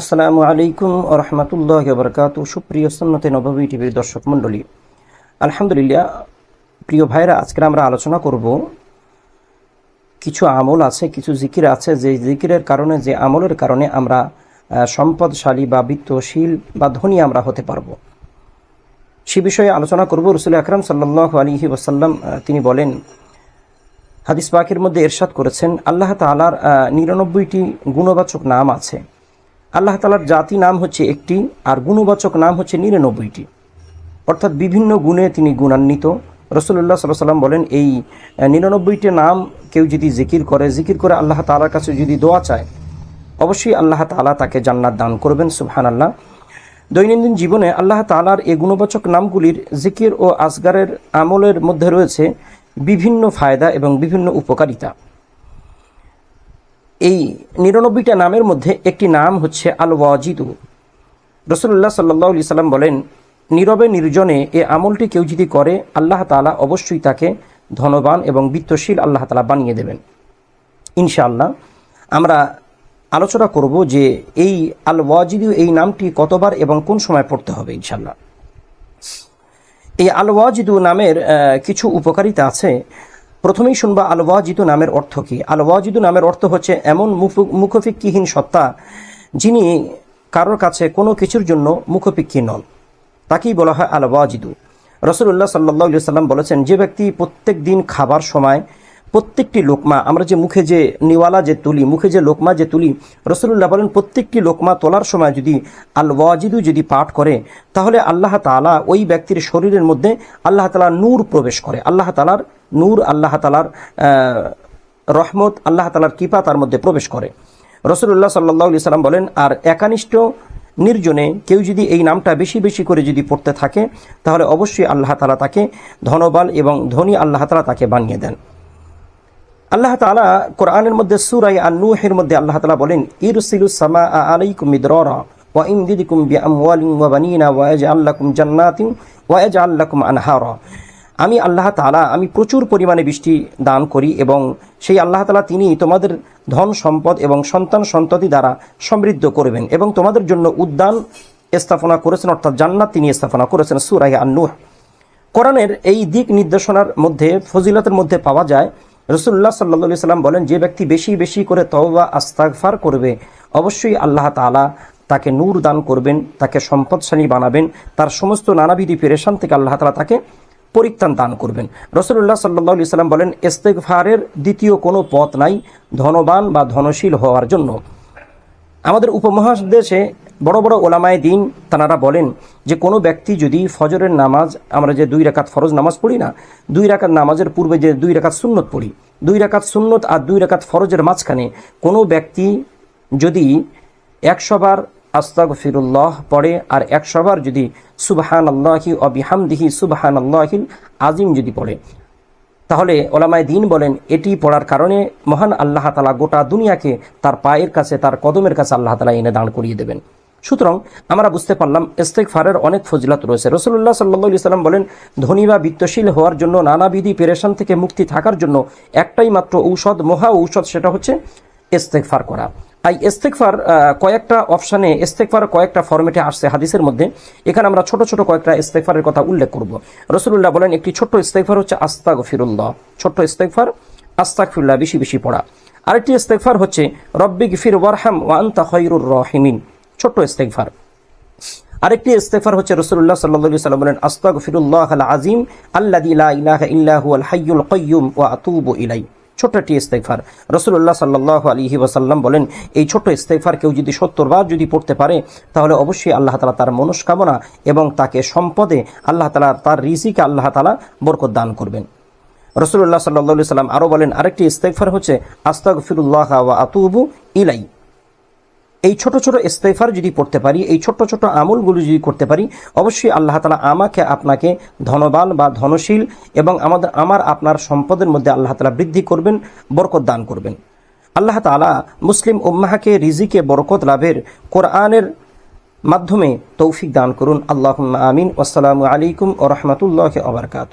আসসালামু আলাইকুম রহমতুল্লাহ বরকাত সুপ্রিয় সন্নতে নবী টিভির দর্শক মণ্ডলী, আলহামদুলিল্লাহ প্রিয় ভাইরা আজকে আমরা আলোচনা করব কিছু আমল আছে, কিছু জিকির আছে। যে জিকিরের কারণে, যে আমলের কারণে আমরা সম্পদশালী বা বিত্তশীল বা ধনী আমরা হতে পারব। সে বিষয়ে আলোচনা করব। রসুল আকরাম সাল্লাহ আলহি ওসাল্লাম তিনি বলেন, হাদিস পাকের মধ্যে এরশাদ করেছেন, আল্লাহ তালার নিরানব্বইটি গুণবাচক নাম আছে। আল্লাহ তালার জাতি নাম হচ্ছে একটি আর গুণবাচক নাম হচ্ছে নিরানব্বইটি। অর্থাৎ বিভিন্ন গুণে তিনি গুণান্বিত। রসুল্লাহ সাল্লাহ সাল্লাম বলেন, এই নিরানব্বইটি নাম কেউ যদি জিকির করে জিকির করে আল্লাহ তালার কাছে যদি দোয়া চায়, অবশ্যই আল্লাহ তালা তাকে জান্নাত দান করবেন সুবহান আল্লাহ দৈনন্দিন জীবনে আল্লাহ তালার এই গুণবাচক নামগুলির জিকির ও আসগারের আমলের মধ্যে রয়েছে বিভিন্ন ফায়দা এবং বিভিন্ন উপকারিতা। এই নিরানব্বইটা নামের মধ্যে একটি নাম হচ্ছে আল ওয়াজিদু রসুল্লাহ সাল্লাহ আলি সাল্লাম বলেন, নীরবে নির্জনে এ আমলটি কেউ যদি করে, আল্লাহ তালা অবশ্যই তাকে ধনবান এবং বিত্তশীল আল্লাহ তালা বানিয়ে দেবেন। ইনশাআল্লাহ, আমরা আলোচনা করব যে এই আল ওয়াজিদু এই নামটি কতবার এবং কোন সময় পড়তে হবে ইনশাল্লাহ এই আল ওয়াজিদু নামের কিছু উপকারিতা আছে। প্রথমেই শুনবা আল ওয়াজিদু নামের অর্থ কি? আল ওয়াজিদু নামের অর্থ হচ্ছে এমন মুখফিক্ষিহীন সত্তা যিনি কারোর কাছে কোনো কিছুর জন্য মুখপিক্ষী নন। তাকেই বলা হয় আল ওয়াজিদু রসুল্লাহ সাল্লাহ সাল্লাম বলেছেন, যে ব্যক্তি প্রত্যেক দিন খাবার সময় প্রত্যেকটি লোকমা, আমরা যে মুখে যে নিওয়ালা যে তুলি, মুখে যে লোকমা যে তুলি রসুল্লাহ বলেন প্রত্যেকটি লোকমা তোলার সময় যদি আল ওয়াজিদু যদি পাঠ করে, তাহলে আল্লাহ তাআলা ওই ব্যক্তির শরীরের মধ্যে আল্লাহ তালা নূর প্রবেশ করে। আল্লাহ তাআলার নূর আল্লাহ তালার রহমত, আল্লাহ তালার কৃপা তার মধ্যে প্রবেশ করে। রসুল্লাহ সাল্লাহ সাল্লাম বলেন, আর একানিষ্ঠ নির্জনে কেউ যদি এই নামটা বেশি বেশি করে যদি পড়তে থাকে, তাহলে অবশ্যই আল্লাহ তালা তাকে ধনবাল এবং ধনী আল্লাহ তালা তাকে বানিয়ে দেন। আল্লাহ তালা কোরআনের মধ্যে সুরাই আর নুহের মধ্যে আল্লাহ তালা বলেন ইরসিলু সামা আলাইকুম ইমদিদিকুম বিআমওয়ালিন ওয়া বানিনা ওয়া ইয়াজআল্লাকুম জান্নাতিন ওয়া ইয়াজআল্লাকুম আনহারা। আমি আল্লাহ তাআলা, আমি প্রচুর পরিমাণে বৃষ্টি দান করি এবং সেই আল্লাহ তালা তিনি তোমাদের ধন সম্পদ এবং সন্তান সন্ততি দ্বারা সমৃদ্ধ করবেন এবং তোমাদের জন্য উদ্যান স্থাপনা করেছেন, অর্থাৎ জান্নাত তিনি স্থাপনা করেছেন সুরাই আর নূহ কোরআনের এই দিক নির্দেশনার মধ্যে, ফজিলতের মধ্যে পাওয়া যায় রসুল্লাহ সাল্লা সাল্লাম বলেন, যে ব্যক্তি বেশি বেশি করে তওবা, আস্তাগফার করবে, অবশ্যই আল্লাহ তাআলা তাকে নূর দান করবেন, তাকে সম্পদশালী বানাবেন, তার সমস্ত নানাবিধি পেরেশান থেকে আল্লাহ তালা তাকে পরিত্রাণ দান করবেন। রসুল্লাহ সাল্লাহ সাল্লাম বলেন, ইস্তেগফারের দ্বিতীয় কোনো পথ নাই ধনবান বা ধনশীল হওয়ার জন্য। আমাদের উপমহাদেশে বড় বড় ওলামায় দিন তানারা বলেন যে, কোনো ব্যক্তি যদি ফজরের নামাজ, আমরা যে দুই রাকাত ফরজ নামাজ পড়ি না, দুই রাকাত নামাজের পূর্বে যে দুই রাকাত সুন্নত পড়ি, দুই রাকাত সুন্নত আর দুই রাকাত ফরজের মাঝখানে কোনো ব্যক্তি যদি একশোবার আস্তাগ ফিরুল্লাহ পড়ে, আর একশোবার যদি সুবাহান আল্লাহি অবিহামদিহি সুবাহান আল্লাহিল আজিম যদি পড়ে। তাহলে ওলামায় দিন বলেন, এটি পড়ার কারণে মহান আল্লাহ তালা গোটা দুনিয়াকে তার পায়ের কাছে, তার কদমের কাছে আল্লাহ তালা এনে দাঁড় করিয়ে দেবেন। সুতরাং আমরা বুঝতে পারলাম ইস্তেকফারের অনেক ফজিলত রয়েছে। রসুল্লাহ সাল্লাহ সাল্লাম বলেন, ধনী বা বিত্তশীল হওয়ার জন্য নানাবিধি পেরেশান থেকে মুক্তি থাকার জন্য একটাই মাত্র ঔষধ, মহা ঔষধ, সেটা হচ্ছে ইস্তেকফার করা। এই ইস্তেকফার কয়েকটা অপশানে ইস্তেকফার কয়েকটা ফরম্যাটে আসছে হাদিসের মধ্যে। এখানে আমরা ছোট ছোট কয়েকটা ইস্তেকফারের কথা উল্লেখ করব। রসুল্লাহ বলেন, একটি ছোট্ট ইস্তেকফার হচ্ছে আস্তাগ ফিরুল্লাহ ছোট্ট ইস্তেকফার আস্তাক ফিরুল্লাহ বেশি বেশি পড়া। আরেকটি ইস্তেকফার হচ্ছে রব্বিক ফির ওয়ারহাম ওয়ান্তা খৈরুর রহিমিন। ছোট্ট ইস্তেকফার আরেকটি ইস্তেফার হচ্ছে রসুল্লাহ সাল্লাহ সাল্লাম বলেন আস্তাগ ফিরুল্লাহ আল আজিম আল্লাহ ইলাহ ইল্লাহু আল হাইয়ুল কয়্যুম ও আতুবু ইলাই ছোট্ট একটি ইস্তেফার রসুল্লাহ সাল্লাহ আলহি ওয়াসাল্লাম বলেন, এই ছোট্ট ইস্তেফার কেউ যদি সত্তর বার যদি পড়তে পারে, তাহলে অবশ্যই আল্লাহ তালা তার মনস্কামনা এবং তাকে সম্পদে আল্লাহ তালা তার রিজিকে আল্লাহ তালা বরকত দান করবেন। রসুল্লাহ সাল্লাহ সাল্লাম আরও বলেন, আরেকটি ইস্তেফার হচ্ছে আস্তাক ফিরুল্লাহ ওয়া আতুবু ইলাই এই ছোট ছোট ইস্তেফার যদি পড়তে পারি, এই ছোট ছোট আমলগুলো যদি করতে পারি, অবশ্যই আল্লাহ তালা আমাকে আপনাকে ধনবান বা ধনশীল এবং আমাদের, আমার, আপনার সম্পদের মধ্যে আল্লাহ তালা বৃদ্ধি করবেন, বরকত দান করবেন। আল্লাহ তালা মুসলিম উম্মাহাকে রিজিকে, বরকত লাভের কোরআনের মাধ্যমে তৌফিক দান করুন। আল্লাহ আমিন। আসসালামু আলাইকুম ও রহমতুল্লাহ আবরকাত